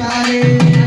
Got it.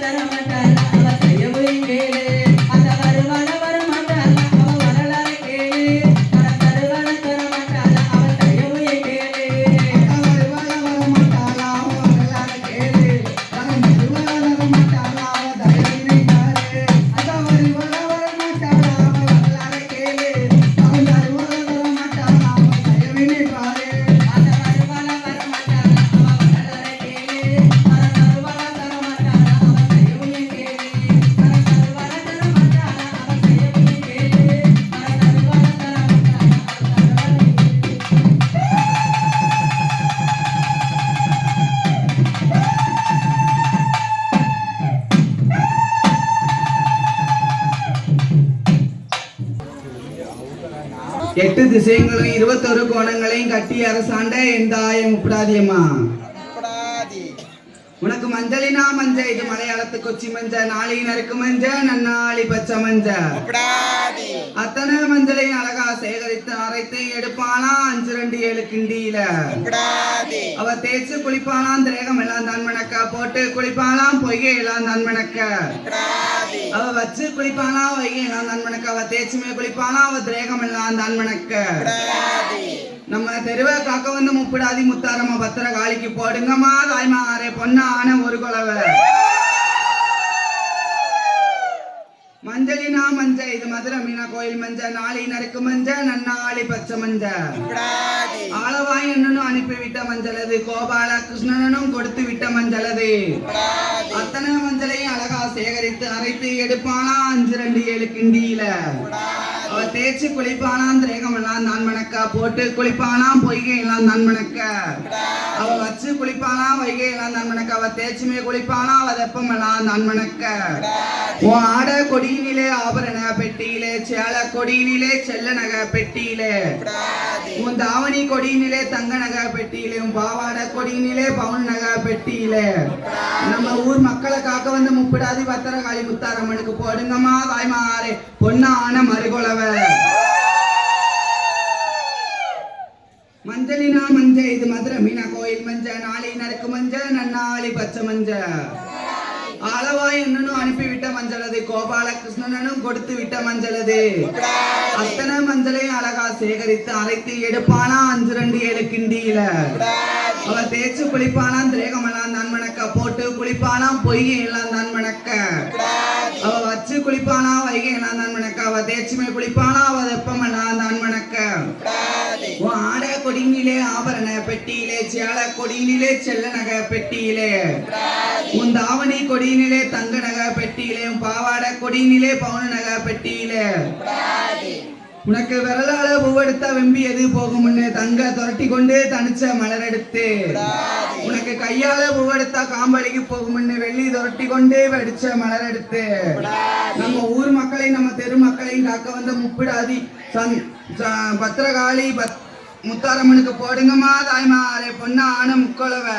तरह எட்டு திசையங்களும் இருபத்தொரு கோணங்களையும் கட்டி அரசாண்ட எந்தாயம் உப்படாதியம்மா உப்படாதி உனக்கு மஞ்சளினா மஞ்ச இது மலையாளத்து கொச்சி மஞ்ச நாளினருக்கு மஞ்ச நன்னாளி பச்சை மஞ்ச. அத்தனை மஞ்சளையும் அழகா அரைத்து எடுப்பானா அஞ்சு ரெண்டு ஏழு கிண்டியில. அவ தேய்ச்சு குளிப்பாளாம் திரேகம் எல்லாம் தன்மணக்க போட்டு குளிப்பாளாம் பொய்கை எல்லாம் தன்மணக்க உப்படாதி அவ வச்சு குளிப்பானா வைகை எல்லாம் தன்மணக்க அவ தேய்ச்சுமே குளிப்பானா அவ திரேகம் எல்லாம் தன்மணக்க உப்படாதி நம்ம தெருவை காக்க வந்து முப்பிடாதி முத்தாரம்மா பத்திர காளிக்கு போடுங்கம்மா தாய்மாரே பொண்ணான ஒரு குலவை. மஞ்சளினா மஞ்ச இது மதுரை மீனா கோயில் மஞ்ச நாளை நறுக்கு மஞ்ச நன்னாளி பச்சை மஞ்ச. ஆளவாய் என்னன்னு அனுப்பி விட்ட மஞ்சள் அது கோபால கிருஷ்ணனும் கொடுத்து விட்ட மஞ்சள் அது உப்படாதி அத்தனை மஞ்சளையும் அழகா சேகரித்து அரைத்து எடுப்பானா அஞ்சு ரெண்டு ஏழு கிண்டியில. அவ தேய்ச்சி குளிப்பானாம் திரேகம் எல்லாம் நான் மணக்க போட்டு குளிப்பானாம் பொய்கை எல்லாம் நான் மணக்க. குளிப்பானா வைகை எல்லாம் நான் அவ தேய்ச்சுமே குளிப்பானா அவ வெப்பம் எல்லாம் நான் உன் ஆட கொடியினிலே ஆபரண பெட்டியிலே சேல கொடியினிலே செல்ல நகை பெட்டியிலே. உன் தாவணி கொடியினிலே தங்க நகை பெட்டியிலே உன் பாவாட கொடியினிலே பவுன் நகை பெட்டியிலே. நம்ம ஊர் மக்களை காக்க வந்து முப்பிடாதி பத்திரகாளி முத்தாரம்மனுக்கு போடுங்கம்மா தாய்மாரே பொன்னான மறுகுலவ. மஞ்சளினா மஞ்ச இது மதுரை மீனா கோயில் மஞ்ச நாளை நறுக்கு மஞ்ச நன்னாளி பச்சை மஞ்ச. அளவாய் என்னனும் அனுப்பிவிட்ட மஞ்சளது கோபாலகிருஷ்ணனும் கொடுத்து விட்ட மஞ்சளது அத்தனை மஞ்சளையும் அழகா சேகரித்து அரைத்து எடுப்பானா அஞ்சு ரெண்டு ஏழு கிண்டியில. அவ தேய்ச்சு குளிப்பானா திரேகமெல்லாம் நன்மணக்க போட்டு குளிப்பானா பொய்கை எல்லாம் நன்மணக்க அவ வச்சு குளிப்பானா வைகை எல்லாம் நன்மணக்க அவ தேய்ச்சுமே குளிப்பானா அவ வெப்பமெல்லாம் ஆபரண பெட்டியிலே சேல கொடியினிலே செல்ல நகை பெட்டியிலே உன் தாவணி கொடியினிலே தங்க நகை பெட்டியிலே உன் பாவாட கொடியினிலே பவுன நகை பெட்டியிலே உனக்கு விரலால பூவெடுத்த வெம்பி எது போகும் தங்க துரட்டி கொண்டு தனிச்ச மலர் எடுத்து உனக்கு கையால பூவெடுத்தா காம்படிக்கு போகும் வெள்ளி துரட்டி கொண்டு வெடிச்ச மலர் எடுத்து நம்ம ஊர் மக்களையும் நம்ம தெரு மக்களையும் காக்க வந்த முப்பிடாதி. சந் பத்திரகாளி பத் முத்தாரம்மனுக்கு போடுங்கம்மா தாய்மாரே பொண்ணான முக்கொழவை